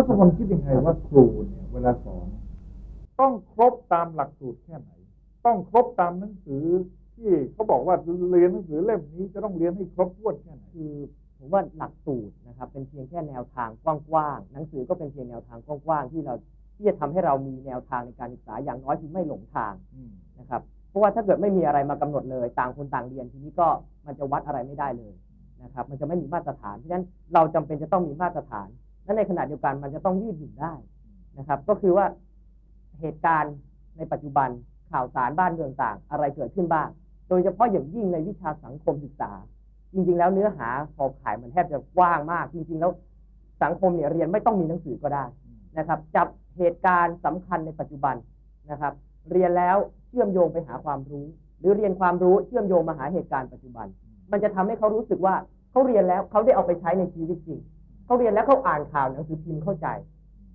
ทศพลคิดยังไงว่าครูเนี่ยเวลาสอนต้องครบตามหลักสูตรแค่ไหน ต้องครบตามหนังสือที่เขาบอกว่าเรียนหนังสือเล่มนี้จะต้องเรียนให้ครบถ้วนแค่ไหนคือผมว่าหลักสูตรนะครับ เป็นเพียงแค่แนวทางกว้างๆหนังสือก็เป็นเพียงแนวทางกว้างๆที่เราที่จะทำให้เรามีแนวทางในการศึกษาอย่างน้อยคือไม่หลงทางอืมนะครับเพราะว่าถ้าเกิดไม่มีอะไรมากำหนดเลย ต่างคนต่างเรียนทีนี้ก็มันจะวัดอะไรไม่ได้เลยนะครับ มันจะไม่มีมาตรฐานเพราะฉะนั้นเราจำเป็นจะต้องมีมาตรฐาน และในขณะเดียวกันมันจะต้องยืดหยุ่นได้นะครับ ก็คือว่าเหตุการณ์ในปัจจุบันข่าวสารบ้านเมืองต่าง อะไรเกิดขึ้นบ้าง โดยเฉพาะอย่างยิ่งในวิชาสังคมศึกษา จริง ๆ แล้วเนื้อหาขอบข่ายมันแทบจะกว้างมาก จริง ๆ แล้วสังคมเนี่ยเรียนไม่ต้องมีหนังสือก็ได้นะครับ จับเหตุการณ์สำคัญในปัจจุบันนะครับ เรียนแล้วเชื่อมโยงไปหาความรู้ หรือเรียนความรู้เชื่อมโยงมาหาเหตุการณ์ปัจจุบัน มันจะทำให้เขารู้สึกว่าเขาเรียนแล้วเขาได้เอาไปใช้ในชีวิตจริง เขาเรียนแล้วเขาอ่านข่าวหนังสือพิมพ์เข้าใจ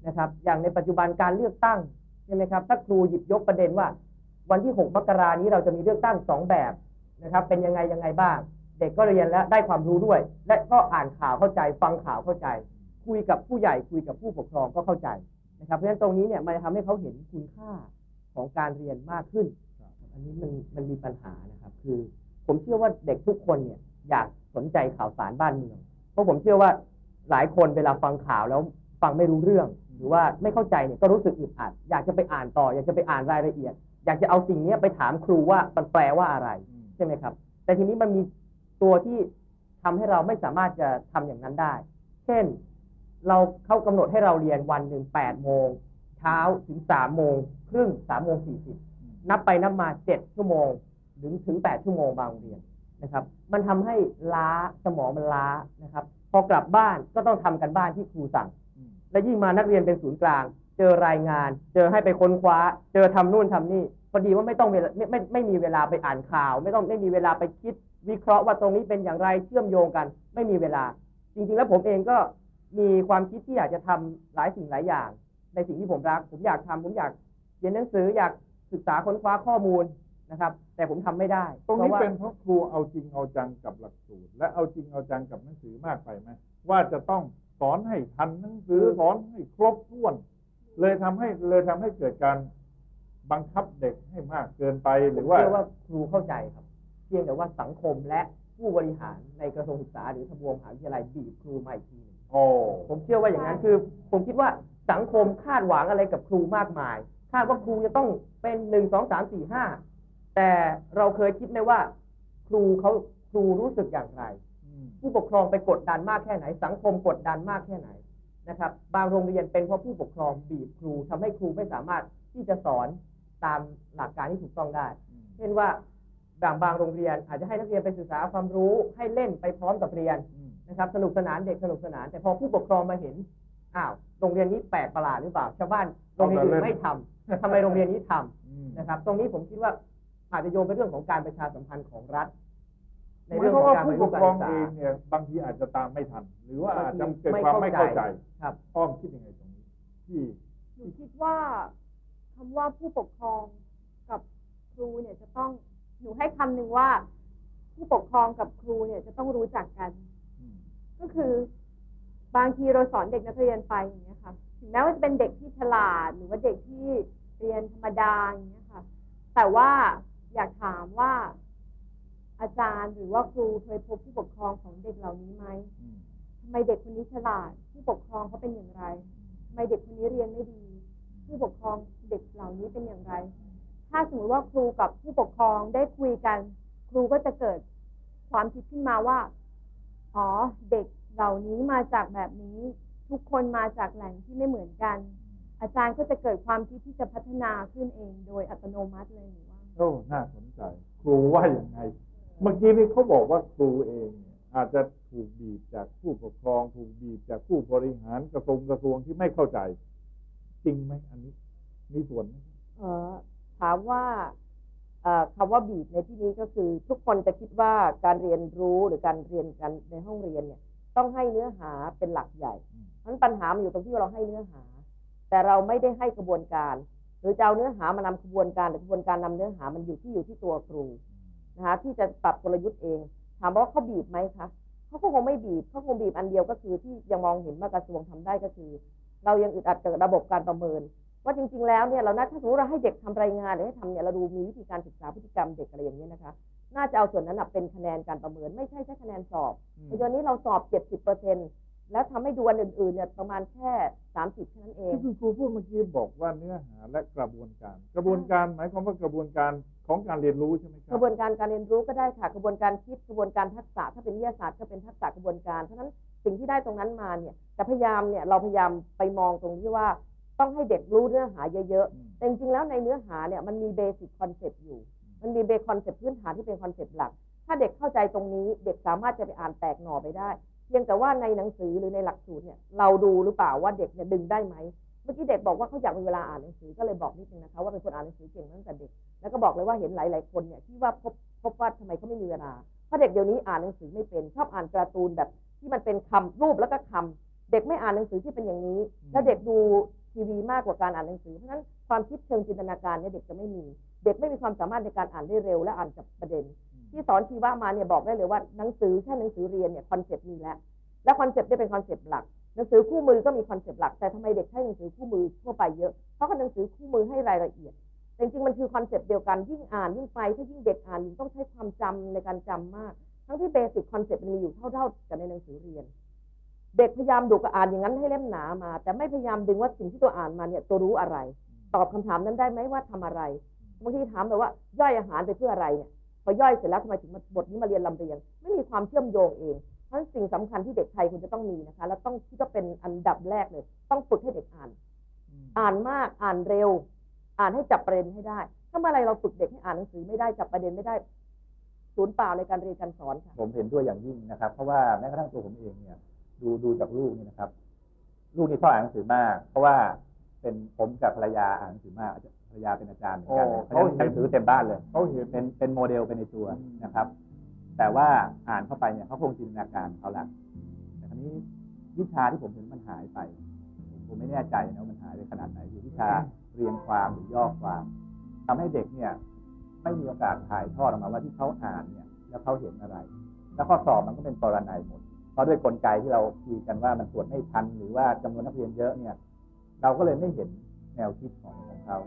นะครับ อย่างในปัจจุบันการเลือกตั้งใช่ไหมครับถ้าครูหยิบยกประเด็นว่า วันที่ 6 มกรานี้เราจะมีเลือกตั้งสองแบบนะครับ เป็นยังไงยังไงบ้าง เด็กก็เรียนแล้วได้ความรู้ด้วย และก็อ่านข่าวเข้าใจ ฟังข่าวเข้าใจ คุยกับผู้ใหญ่คุยกับผู้ปกครองก็เข้าใจนะครับ เพราะฉะนั้นตรงนี้เนี่ยมันจะทำให้เขาเห็นคุณค่าของการเรียนมากขึ้น อันนี้มันมันมีปัญหานะครับ คือผมเชื่อว่าเด็กทุกคนเนี่ยอยากสนใจข่าวสารบ้านเมือง เพราะผมเชื่อว่า หลายคนเวลาฟังข่าวแล้วฟังไม่รู้เรื่อง หรือว่าไม่เข้าใจเนี่ยก็รู้สึกอึดอัดอยากจะไปอ่านต่อ อยากจะไปอ่านรายละเอียด อยากจะเอาสิ่งนี้ไปถามครูว่ามันแปลว่าอะไรใช่ไหมครับ แต่ทีนี้มันมีตัวที่ทำให้เราไม่สามารถจะทำอย่างนั้นได้ เช่น เราเขากำหนดให้เราเรียนวันหนึ่งแปดโมงเช้าถึงสามโมงครึ่งสามโมงสี่สิบนับไปนับมาเจ็ดชั่วโมงถึงถึงแปดชั่วโมงบางโรงเรียน นะครับ มันทำให้ล้าสมองมันล้านะครับ พอกลับบ้านก็ต้องทำกันบ้านที่ครูสั่ง และยิ่งมานักเรียนเป็นศูนย์กลาง เจอรายงาน เจอให้ไปค้นคว้า เจอทำนู่นทำนี่พอดีว่าไม่ต้องเวลาไม่ไม่ไม่มีเวลาไปอ่านข่าว ไม่ต้องไม่มีเวลาไปคิด วิเคราะห์ว่าตรงนี้เป็นอย่างไรเชื่อมโยงกัน ไม่มีเวลา จริง ๆ แล้วผมเองก็มีความคิดที่อยากจะทำหลายสิ่งหลายอย่าง ในสิ่งที่ผมรัก ผมอยากทำผมอยากเรียนหนังสืออยากศึกษาค้นคว้าข้อมูล นะครับ แต่ผมทำไม่ได้ตรงนี้พาะว่าเป็นเพราะครูเอาจริงเอาจังกับหลักสูตร และเอาจริงเอาจังกับหนังสือมากไปไหมว่าจะต้องสอนให้ทันหนังสือสอนให้ครบถ้วน เลยทำให้เลยทำให้เกิดการบังคับเด็กให้มากเกินไปหรือว่าผมเชื่อว่าครูเข้าใจครับ เพียงแต่ว่าสังคมและผู้บริหารในกระทรวงศึกษาหรือทบวงมหาวิทยาลัยบีบครูมาอีกทีหนึ่งโอ้ผมเชื่อว่าอย่างนั้นคือ ผมคิดว่าสังคมคาดหวังอะไรกับครูมากมาย คาดว่าครูจะต้องเป็นหนึ่งสองสามสี่ห้า แต่เราเคยคิดไหมว่า ครูเขาครูรู้สึกอย่างไรอืมผู้ปกครองไปกดดันมากแค่ไหน สังคมกดดันมากแค่ไหนนะครับ บางโรงเรียนเป็นเพราะผู้ปกครองบีบครูทำให้ครูไม่สามารถที่จะสอนตามหลักการที่ถูกต้องได้ เช่นว่าบางบางโรงเรียน อาจจะให้นักเรียนไปศึกษาความรู้ให้เล่นไปพร้อมกับเรียนอืมนะครับ สนุกสนานเด็กสนุกสนาน แต่พอผู้ปกครองมาเห็นอ้าวโรงเรียนนี้แปลกประหลาดหรือเปล่าชาวบ้านโรงเรียนอื่นไม่ทำทำไมโรงเรียนนี้ทำอืมนะครับ ตรงนี้ผมคิดว่า อาจจะโยงไปเรื่องของการประชาสัมพันธ์ของรัฐ ในหมาเรื่ยองความของว่าการผู้บริปรูกปคการรองศึกษาเองเนี่ยบางทีอาจจะตามไม่ทัน หรือว่าอาจจะบางทีเกิดไม่ความเข้าไม่ใจเข้าใจครับอ้อมคิดยังไงตรงนี้ที่หนูคิดว่าคำว่าผู้ปกครองกับครูเนี่ยจะต้องหนูให้คำหนึ่งว่า ผู้ปกครองกับครูเนี่ยจะต้องรู้จักกันอืมก็คือบางทีเราสอนเด็กนักเรียนไปอย่างเงี้ยค่ะถึงแม้ว่าจะเป็นเด็กที่ฉลาดหรือว่าเด็กที่เรียนธรรมดาอย่างเงี้ยค่ะ แต่ว่า อยากถามว่า อาจารย์หรือว่าครูเคยพบผู้ปกครองของเด็กเหล่านี้ไหมทำไมเด็กคนนี้ฉลาด ผู้ปกครองเขาเป็นอย่างไรทำไมเด็กคนนี้เรียนไม่ดี ผู้ปกครองเด็กเหล่านี้เป็นอย่างไร ถ้าสมมติว่าครูกับผู้ปกครองได้คุยกัน ครูก็จะเกิดความคิดขึ้นมาว่า อ๋อ เด็กเหล่านี้มาจากแบบนี้ ทุกคนมาจากแหล่งที่ไม่เหมือนกัน อาจารย์ก็จะเกิดความคิดที่จะพัฒนาขึ้นเอง โดยอัตโนมัติเลยหนูว่า โอ้น่าสนใจ ครูว่าอย่างไง เมื่อกี้นี้เขาบอกว่าครูเองเนี่ยอาจจะถูกบีบจากผู้ปกครอง ถูกบีบจากผู้บริหารกระทรวงกระทรวงที่ไม่เข้าใจ จริงไหมอันนี้ มีส่วนไหมเอ่อถามว่าเอ่อคำว่าบีบในที่นี้ก็คือทุกคนจะคิดว่าการเรียนรู้หรือการเรียนกันในห้องเรียนเนี่ย ต้องให้เนื้อหาเป็นหลักใหญ่อืมเพราะฉะนั้นปัญหามันอยู่ตรงที่ว่าเราให้เนื้อหา แต่เราไม่ได้ให้กระบวนการห รือจะเอาเนื้อหามานำกระบวนการหรือกระบวนการนำเนื้อหามันอยู่ที่อยู่ที่ตัวครูนะคะที่จะปรับกลยุทธ์เอง ถามว่าเขาบีบไหมคะเขาก็คงไม่บีบเขาคงบีบอันเดียวก็คือที่ยังมองเห็นว่ากระทรวงทำได้ก็คือ เรายังอึดอัดกับระบบการประเมิน ว่าจริง ๆ แล้วเนี่ยเราน่าถ้าสมมติเราให้เด็กทำรายงานหรือให้ทำเนี่ยเราดูมีวิธีการศึกษาพฤติกรรมเด็กอะไรอย่างนี้ยนะคะ น่าจะเอาส่วนนั้นนะเป็นคะแนนการประเมิน ไม่ใช่แค่คะแนนสอบอืมปัจจุบันนี้เราสอบ 70เปอร์เซ็น แล้วทำให้ดูอันอื่นๆเนี่ยประมาณแค่ 30แค่นั้นเองที่คุณครูพูดเมื่อกี้บอกว่าเนื้อหาและกระบวนการ กระบวนการหมายความว่ากระบวนการของการเรียนรู้ใช่ไหมคกรับระบวนการการเรียนรู้ก็ได้ค่ะ กระบวนการคิดกระบวนการทักษะถ้าเป็นวิทยาศาสตร์ก็เป็นทักษะกระบวนการเพราะฉะนั้นสิ่งที่ได้ตรงนั้นมาเนี่ยแต่พยายามเนี่ยเราพยายามไปมองตรงที่ว่าต้องให้เด็กรู้เนื้อหาเยอะอืมๆแต่จริงๆ แล้วในเนื้อหาเนี่ยมันมีเบสิ c คอนเซปต์อยู่ มันมีเบคอนเซปต์พื้นฐานที่เป็นคอนเซปต์หลัก ถ้าเด็กเข้าใจตรงนี้ เด็กสามารถจะไปอ่านแตกหน่อไปได้ เพียงแต่ว่าในหนังสือหรือในหลักสูตรเนี่ยเราดูหรือเปล่าว่าเด็กเนี่ยดึงได้ไหมเมื่อกี้เด็กบอกว่าเขาอยากมีเวลาอ่านหนังสือก็เลยบอกนิดนึงนะคะว่าเป็นคนอ่านหนังสือเก่งตั้งแต่เด็กแล้วก็บอกเลยว่าเห็นหลาย ๆ คนเนี่ยที่ว่าพบพบว่าทำไมเขาไม่มีเวลาเพราะเด็กเดี๋ยวนี้อ่านหนังสือไม่เป็นชอบอ่านการ์ตูนแบบที่มันเป็นคำรูปแล้วก็คำเด็กไม่อ่านหนังสือที่เป็นอย่างนี้ แล้วเด็กดูทีวีมากกว่าการอ่านหนังสือเพราะฉะนั้นความคิดเชิงจินตนาการเนี่ยเด็กจะไม่มี เด็กไม่มีความสามารถในการอ่านได้เร็ว และอ่านจับประเด็น ที่สอนชีวะมาเนี่ยบอกได้เลยว่าหนังสือแค่หนังสือเรียนเนี่ยคอนเซปต์มีแล้ว และคอนเซปต์ได้เป็นคอนเซปต์หลัก หนังสือคู่มือก็มีคอนเซปต์หลัก แต่ทำไมเด็กใช้หนังสือคู่มือทั่วไปเยอะ เพราะหนังสือคู่มือให้รายละเอียดจริงๆมันคือคอนเซปต์เดียวกันยิ่งอ่านยิ่งไปถ้ายิ่งเด็กอ่านยิ่งต้องใช้ความจำในการจำมาก ทั้งที่เบสิกคอนเซปต์มันมีอยู่เท่า ๆ กับในหนังสือเรียน เด็กพยายามดูกับอ่านอย่างนั้นให้เล่มหนามา แต่ไม่พยายามดึงว่าสิ่งที่ตัวอ่านมาเนี่ยตัวรู้อะไร ตอบคำถามนั้นได้ไหมว่าทำอะไรบางทีถามแบบว่าย่อยอาหารไปเพื่ออะไรเนี่ย พอย่อยเสร็จแล้วทำไมถึงมาบทนี้มาเรียนลำเรียง ไม่มีความเชื่อมโยงเองเพราะฉะนั้นสิ่งสำคัญที่เด็กไทยควรจะต้องมีนะคะ แล้วต้องที่ก็เป็นอันดับแรกเลย ต้องฝึกให้เด็กอ่าน อ่านมากอ่านเร็ว อ่านให้จับประเด็นให้ได้ ถ้าเมื่อไรเราฝึกเด็กให้อ่านหนังสือไม่ได้จับประเด็นไม่ได้ศูนย์เปล่าในการเรียนการสอนค่ะผมเห็นด้วยอย่างยิ่งนะครับ เพราะว่าแม้กระทั่งตัวผมเองเนี่ยดูดูจากลูกนี่นะครับ ลูกนี่ชอบอ่านหนังสือมาก เพราะว่าเป็นผมกับภรรยาอ่านหนังสือมากภ รรยาเป็นอาจารย์เหมือนกันโอ้เพราะฉะนั้นหนังสือเต็มบ้านเลยเขาเห็นเป็นเป็นโมเดลเป็นในตัวอืมนะครับ แต่ว่าอ่านเข้าไปเนี่ยเขาคงจินตนาการของเขาละแต่คราวนี้วิชาที่ผมเห็นมันหายไปผมผมไม่แน่ใจนะว่ามันหายไปขนาดไหนคือวิชาเรียงความหรือย่อความทำให้เด็กเนี่ย ไม่มีโอกาสถ่ายทอดออกมาว่าที่เขาอ่านเนี่ย แล้วเขาเห็นอะไร แล้วข้อสอบมันก็เป็นปรนัยหมดเพราะด้วยกลไกที่เราคุยกันว่ามันตรวจไม่ทันหรือว่าจำนวนนักเรียนเยอะเนี่ย เราก็เลยไม่เห็นแนวคิดของของเขา